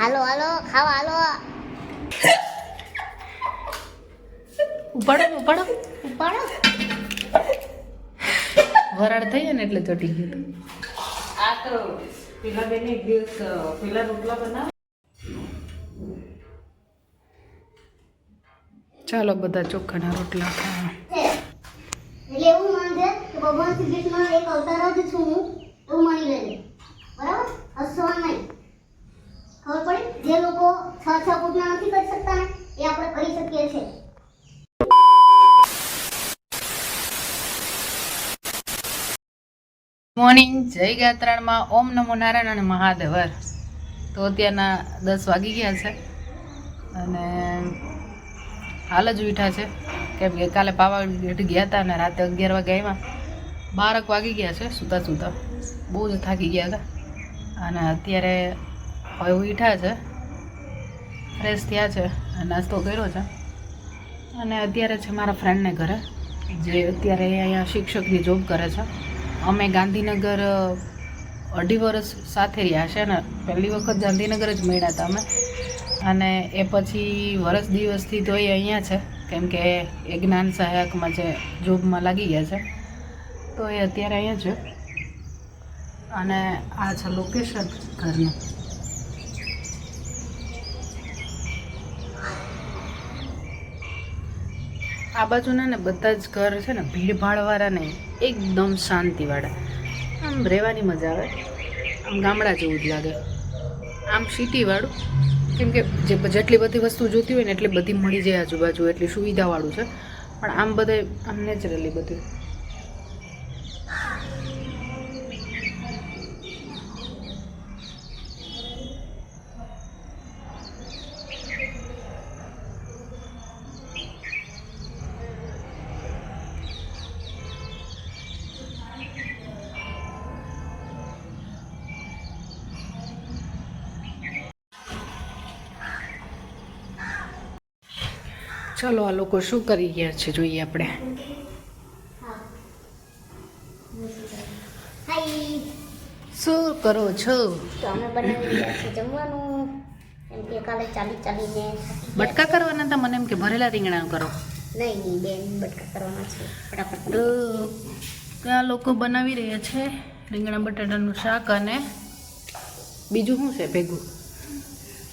હાલો હાલો ખાવા હાલો. ઉપાડો ને, ઉપાડો ઉપાડો. વરાળ થઈ ને એટલે ચોટી ગયું આ તો પેલા બેન દિવસ પેલા રોટલા બનાવ. ચાલો બધા ચોખાના રોટલા ખાવા. એટલે એવું માનજે કે ભગવાન શ્રી કૃષ્ણ એક અવતાર જ છું હું એવું માની લેજે. બરાબર? હસવા નહીં. છ છ પૂજના નથી કરી શકતા એ આપણે કરી શકીએ છીએ મોર્નિંગ જય ગાત્રાણમાં ઓમ નમો નારાયણ અને મહાદેવર. તો અત્યારના દસ વાગી ગયા છે અને હાલ જ ઉઠ્યા છે. કેમ કે કાલે પાવાગઢ ગયા હતા અને રાતે અગિયાર વાગે આવ્યા બારક વાગી ગયા છે સૂતા સૂતા બહુ જ થાકી ગયા હતા. અને અત્યારે હવે ઉઠ્યા છે. ફ્રેશ થયા છે નાસ્તો કર્યો છે. અને અત્યારે છે મારા ફ્રેન્ડને ઘરે, જે અત્યારે અહીંયા શિક્ષકની જોબ કરે છે. અમે ગાંધીનગર અઢી વર્ષ સાથે રહ્યા છે ને, પહેલી વખત ગાંધીનગર જ મળ્યા હતા અમે. અને એ પછી વર્ષ દિવસથી તો એ અહીંયા છે, કેમ કે એ જ્ઞાન સહાયકમાં છે જોબમાં લાગી ગયા છે. તો એ અત્યારે અહીંયા છે. અને આ છે લોકેશન ઘરનું. આ બાજુના ને બધા જ ઘર છે ને ભીડભાડવાળા ને એકદમ શાંતિવાળા. આમ રહેવાની મજા આવે. આમ ગામડા જેવું જ લાગે. આમ સિટીવાળું. કેમ કે જે જેટલી બધી વસ્તુ જોતી હોય ને, એટલી બધી મળી જાય આજુબાજુ, એટલી સુવિધાવાળું છે. પણ આમ બધા આમ નેચરલી બધું. ચલો આ લોકો શું કરી ગયા છે જોઈએ આપણે. શું કરો છો? અમે બનાવી જમવાનું. એમ કે ચાલી ચાલીને બટકા કરવાના હતા મને એમ કે ભરેલા રીંગણા કરો. નહીં નહીં બેન બટકા કરવાના છે. ફટાફટ તો આ લોકો બનાવી રહ્યા છે રીંગણા બટાટાનું શાક અને બીજું શું છે ભેગું?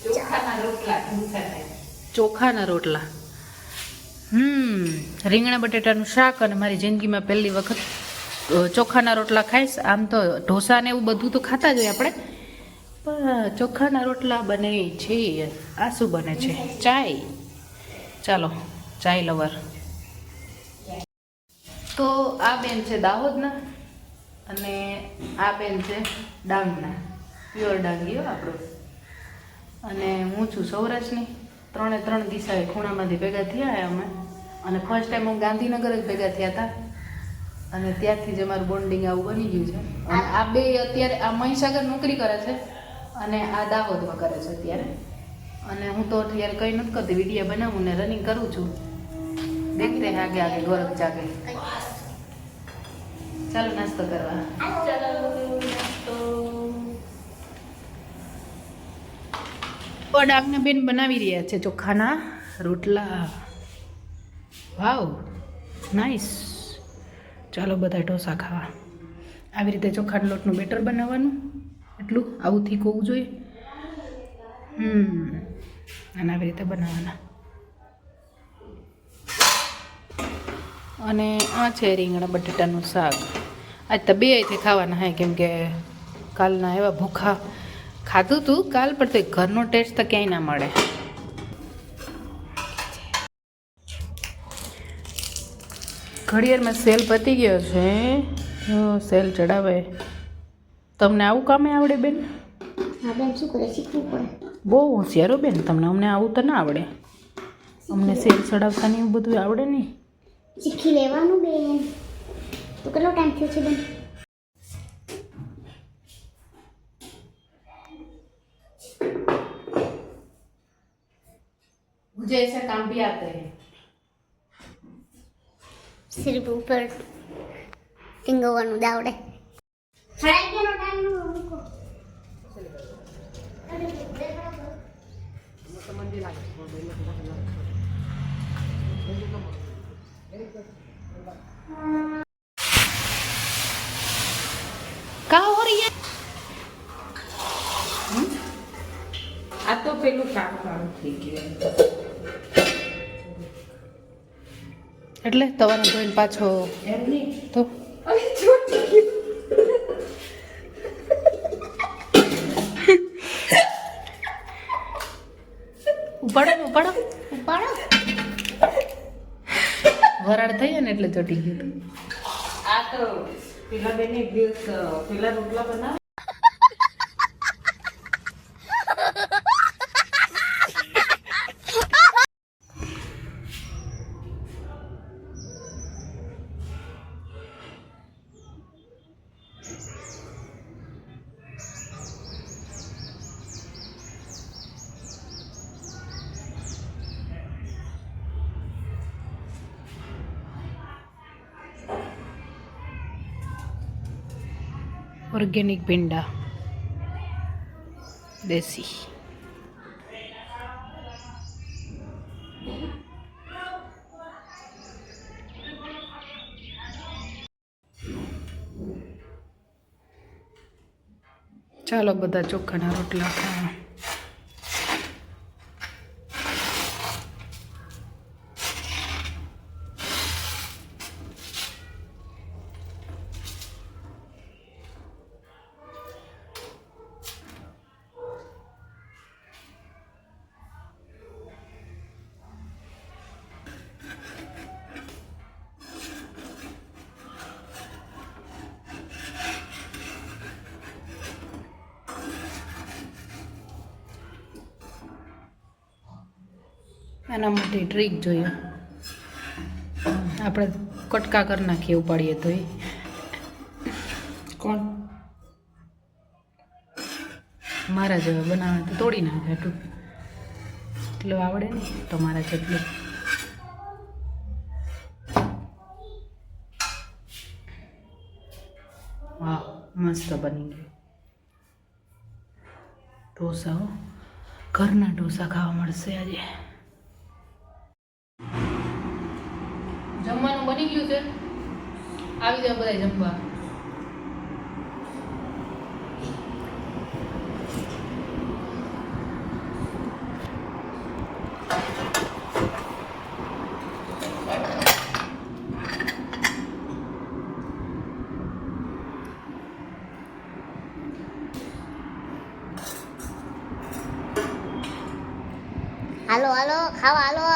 ચોખાના રોટલા ચોખાના રોટલા. હમ, રીંગણા બટેટાનું શાક અને મારી જિંદગીમાં પહેલી વખત ચોખાના રોટલા ખાઈશ. આમ તો ઢોસા ને એવું બધું તો ખાતા જ હોય આપણે. પણ ચોખાના રોટલા બને છે આ શું બને છે. ચાય. ચાલો, ચાય લવર. તો આ બેન છે દાહોદના અને આ બેન છે ડાંગના. પ્યોર ડાંગીઓ આપણો. અને હું છું સૌરાષ્ટ્રની. ત્રણે ત્રણ દિશાએ ખૂણામાંથી ભેગા થયા અમે. અને ફર્સ્ટ ટાઈમ હું ગાંધીનગર જ ભેગા થયા હતા. અને ત્યારથી જ અમારું બોન્ડિંગ આવું બની ગયું છે. અને આ બે અત્યારે, આ મહીસાગર નોકરી કરે છે અને આ દાહોદમાં કરે છે અત્યારે. અને હું તો અત્યારે કંઈ નથી કરતી વીડિયો બનાવું ને રનિંગ કરું છું. દેખતે આગે આગે ગોરખ જાગે. ચાલો નાસ્તો કરવા. ઓડાકને બેન બનાવી રહ્યા છે ચોખાના રોટલા. વાવ નાઈસ ચાલો બધા ઢોસા ખાવા. આવી રીતે ચોખાના લોટનું બેટર બનાવવાનું. એટલું આવું થીક હોવું જોઈએ. હમ, અને આવી રીતે બનાવવાના. અને આ છે રીંગણા બટેટાનું શાક. આજ તો બે અહીંથી ખાવાના હે, કેમ કે કાલના એવા ભૂખા ખાધું તું કાલ પણ તો ઘરનો ટેસ્ટ તો ક્યાંય ના મળે. ઘડિયાળમાં સેલ પતી ગયો છે. સેલ ચડાવે. તમને આવું કામે આવડે બેન? હા બેન શું કરે? શીખવું પડે. બહુ હોશિયારો બેન. તમને અમને આવું તો ના આવડે. અમને સેલ ચડાવતા ને એવું બધું આવડે નહીં. શીખી લેવાનું બેન. તો કેટલો ટાઈમ થયો છે બેન? मुझे ऐसा काम भी आते हैं સિર્ફ ઉપર ટીંગવવાનું જ આવડે સડાઈ ગયેલો ટાઈમ મૂકો કા હો રહી હે આ તો પેલું કામ કામ થઈ ગયું એટલે તવાનો ધોઈને પાછો તો ઉપાડો ઉપાડો ઉપાડો. વરાળ થઈ ને એટલે ચોટી ગયું આ તો પેલા બેને પેલા રોટલા બનાવ. ઓર્ગેનિક ભીંડા. દેશી. ચાલો બધા ચોખાના રોટલા ખાવા. આના માટે ટ્રીક જોઈએ. આપણે કટકા કરી નાખીએ ઉપાડીએ તો એ. કોણ? મારા જેવા બનાવે તો તોડી નાખે એટલું. એટલું આવડે ને તમારા જેટલું. વાહ મસ્ત બની ગયું. ઢોસા ઘરના ઢોસા ખાવા મળશે આજે. બની ગયું છે? આવી જાય બધા જમવા. હાલો હાલો ખાવા હાલો.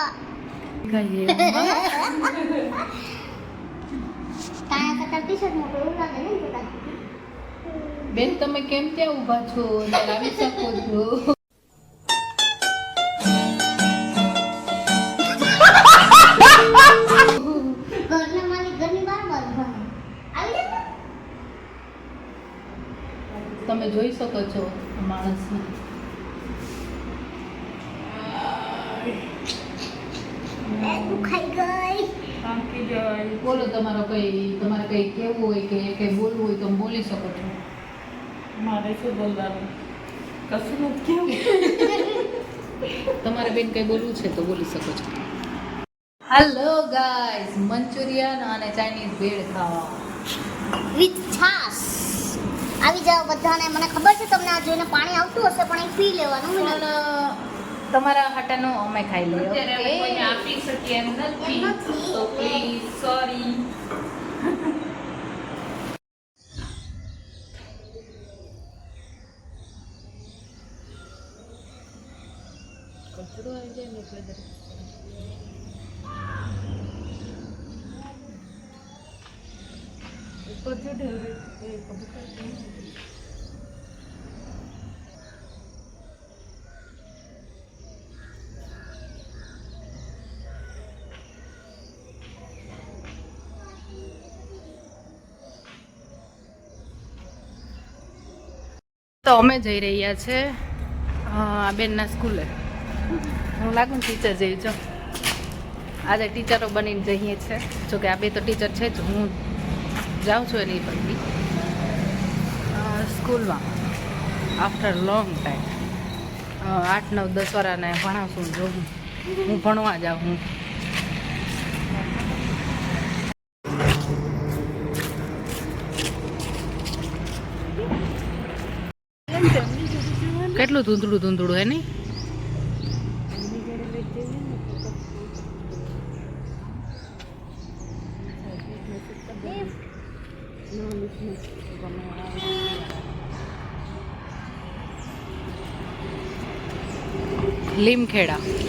ટી શર્ટ મોટો એવું લાગે ને જોતા બેન તમે કેમ ત્યાં ઊભા છો? આવી શકો છો. ઊભા તમે જોઈ શકો છો માણસને એ દુખાઈ ગઈ થાકી જાય બોલો તમારો કઈ તમારે કઈ કેવું હોય કે કઈ બોલવું હોય તો બોલી શકો છો. મારે શું બોલવાનું? કશું નથી કેવું તમારે બેન કઈ બોલવું છે તો બોલી શકો છો. હેલો ગાઈસ મંચુરિયન અને ચાઇનીઝ ભેળ ખાવા. વિથ છાસ આવી જાઓ બધાને. મને ખબર છે તમને આ જોઈને પાણી આવતું હશે પણ એ પી લેવાનું. તમારા હાટાનું અમે ખાઈ લઈએ અત્યારે અમે કોઈને આપી શકીએ એમ નથી. તો પ્લીઝ સોરી કચરો આવી જાય ને એટલે ઉપર ચડે ખબર તો અમે જઈ રહ્યા છે આ બેનના સ્કૂલે. હું લાગુ ને ટીચર જઈ છો આજે ટીચરો બનીને જઈએ છે. જોકે આ બે તો ટીચર છે જ. હું જાઉં છું એની પરથી સ્કૂલમાં. આફ્ટર લોંગ ટાઈમ આઠ, નવ, દસ વાળાને ભણાવશું જો હું ભણવા જાઉં હું. કેટલું ધૂંધળું ધૂંધળું હે નહીં? લીમખેડા.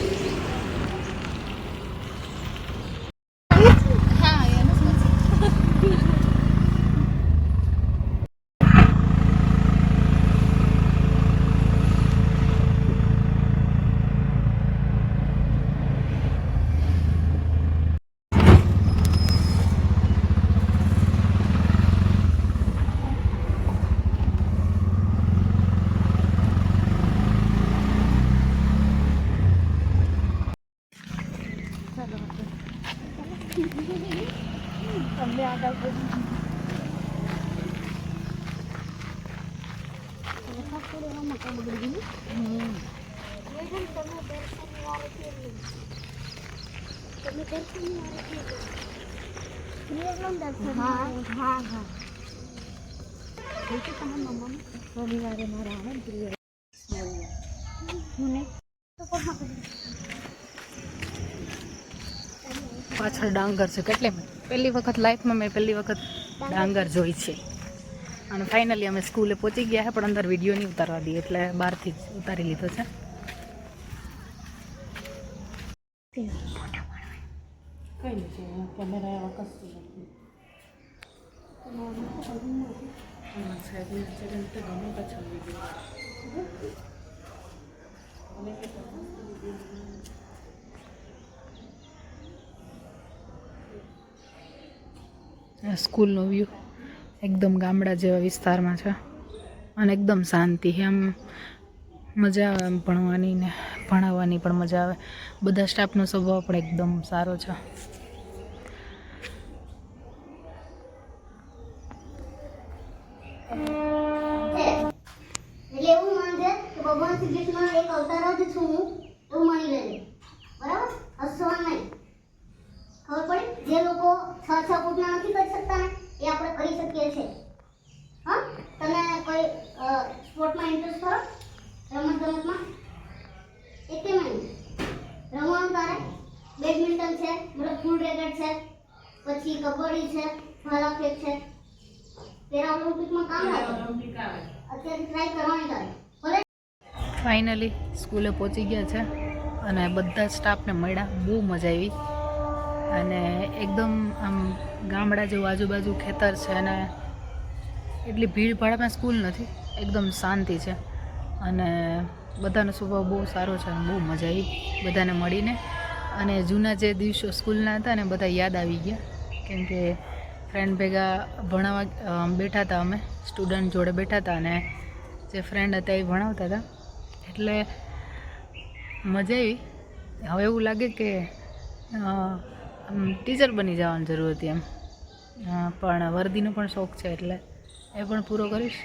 પાછળ ડાંગર છે કેટલે પહેલી વખત લાઈફમાં મેં પહેલી વખત ડાંગર જોઈ છે. અને ફાઇનલી અમે સ્કૂલે પહોંચી ગયા છે પણ અંદર વીડિયો નહીં ઉતારવા દઈએ, એટલે બહારથી જ ઉતારી લીધો છે. કઈ નથી કેમેરા એવા કશું નથી સ્કૂલનો વ્યૂ એકદમ ગામડા જેવા વિસ્તારમાં છે. અને એકદમ શાંતિ છે આમ. મજા આવે એમ ભણવાની ને ભણાવવાની પણ મજા આવે. બધા સ્ટાફનો સ્વભાવ પણ એકદમ સારો છે. જ લોકો છ છ નથી કરી શકતા એ આપણે કરી શકીએ છીએ. હા? તમે કોઈ સ્પોર્ટમાં ઇન્ટરેસ્ટ ખરો રમત ગમતમાં એ રમવાનું તારે? બેડમિન્ટન છે મતલબ ફૂલ રેકેટ છે પછી કબડ્ડી છે ભાલા ફેંક છે. પેરા ઓલિમ્પિકમાં કામ લાગે અત્યારે ટ્રાય કરવાની તારે. ફાઇનલી સ્કૂલે પહોંચી ગયા છે અને બધા સ્ટાફને મળ્યા. બહુ મજા આવી. અને એકદમ આમ ગામડા જેવું આજુબાજુ ખેતર છે અને એટલી ભીડ ભાડમાં સ્કૂલ નથી. એકદમ શાંતિ છે. અને બધાનો સ્વભાવ બહુ સારો છે અને બહુ મજા આવી બધાને મળીને. અને જૂના જે દિવસો સ્કૂલના હતા ને બધા યાદ આવી ગયા. કેમ કે ફ્રેન્ડ ભેગા ભણાવવા બેઠા હતા અમે સ્ટુડન્ટ જોડે બેઠા હતા અને જે ફ્રેન્ડ હતા એ ભણાવતા હતા. એટલે મજા આવી. હવે એવું લાગે કે ટીચર બની જવાની જરૂર હતી એમ. પણ વર્દીનો પણ શોખ છે એટલે એ પણ પૂરો કરીશ.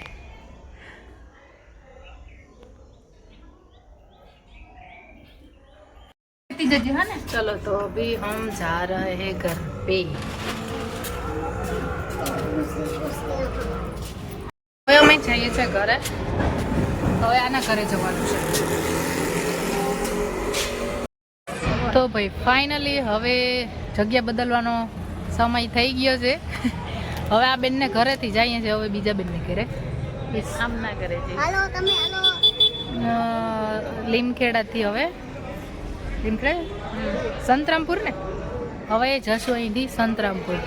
चलो तो अभी हम जा रहे हैं घर पे હવે અમે જઈએ છીએ ઘરે હવે આના ઘરે જવાનું છે તો ભાઈ ફાઇનલી હવે જગ્યા બદલવાનો સમય થઈ ગયો છે હવે આ બેનને ઘરેથી જઈએ છીએ હવે બીજા બેનને ઘરે એ સામના ઘરે છે હાલો તમે હાલો લીમખેડાથી હવે લીમખેડા સંતરામપુર ને હવે જશું અહીંથી સંતરામપુર.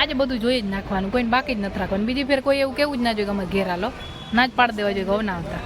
આજે બધું જોઈ જ નાખવાનું, કોઈને બાકી જ નથી રાખવાનું. બીજી ફેર કોઈ એવું કેવું જ ના જોઈએ કે અમે ઘેરા લો ના જ પાડી દેવા જોઈએ હવે ના આવતા.